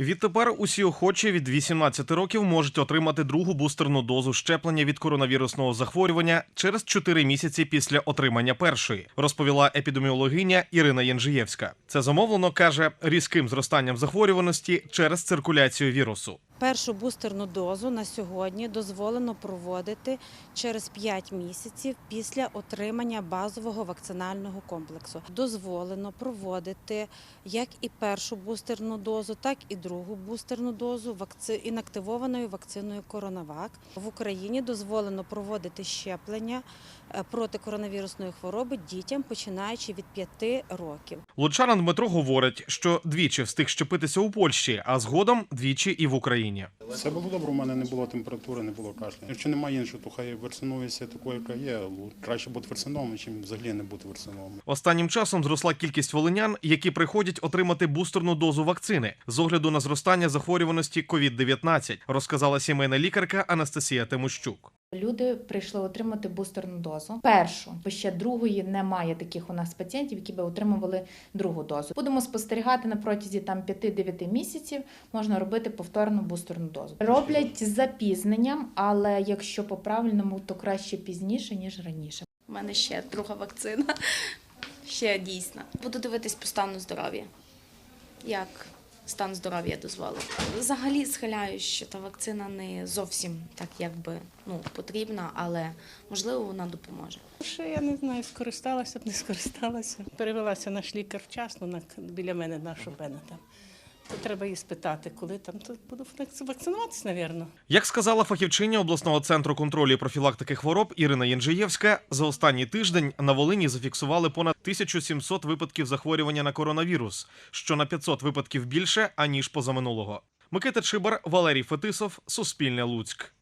Відтепер усі охочі від 18 років можуть отримати другу бустерну дозу щеплення від коронавірусного захворювання через 4 місяці після отримання першої, розповіла епідеміологиня Ірина Янжиєвська. Це замовлено каже різким зростанням захворюваності через циркуляцію вірусу. Першу бустерну дозу на сьогодні дозволено проводити через 5 місяців після отримання базового вакцинального комплексу. Дозволено проводити як і першу бустерну дозу, так і другу бустерну дозу інактивованою вакциною Коронавак. В Україні дозволено проводити щеплення е, проти коронавірусної хвороби дітям, починаючи від 5 років. Лучанин Дмитро говорить, що двічі встиг щепитися у Польщі, а згодом двічі і в Україні. Все було добре, у мене не було температури, не було кашлю. Якщо немає іншого, то хай вакцинується такою, яка є. Краще бути вакциновим, ніж взагалі не бути вакциновим. Останнім часом зросла кількість волинян, які приходять отримати бустерну дозу вакцини з огляду на зростання захворюваності COVID-19, розказала сімейна лікарка Анастасія Тимощук. Люди прийшли отримати бустерну дозу. Першу, бо ще другої немає таких у нас пацієнтів, які би отримували другу дозу. Будемо спостерігати на протязі там 5-9 місяців. Можна робити повторну бустерну дозу. Роблять з запізненням, але якщо по правильному, то краще пізніше ніж раніше. У мене ще друга вакцина, ще дійсна. Буду дивитись по стану здоров'я. Як стан здоров'я дозволив. Взагалі схиляю, що та вакцина не зовсім так, якби ну, потрібна, але можливо вона допоможе. Ще я не знаю, скористалася б, не скористалася. Перевелася наш лікар вчасно на, біля мене на Шопена там. Треба її спитати, коли там, то буду вакцинуватися, напевно. Як сказала фахівчиня обласного центру контролю і профілактики хвороб Ірина Єнжиєвська, за останній тиждень на Волині зафіксували понад 1700 випадків захворювання на коронавірус, що на 500 випадків більше аніж позаминулого. Микита Чибар, Валерій Фетисов, Суспільне Луцьк.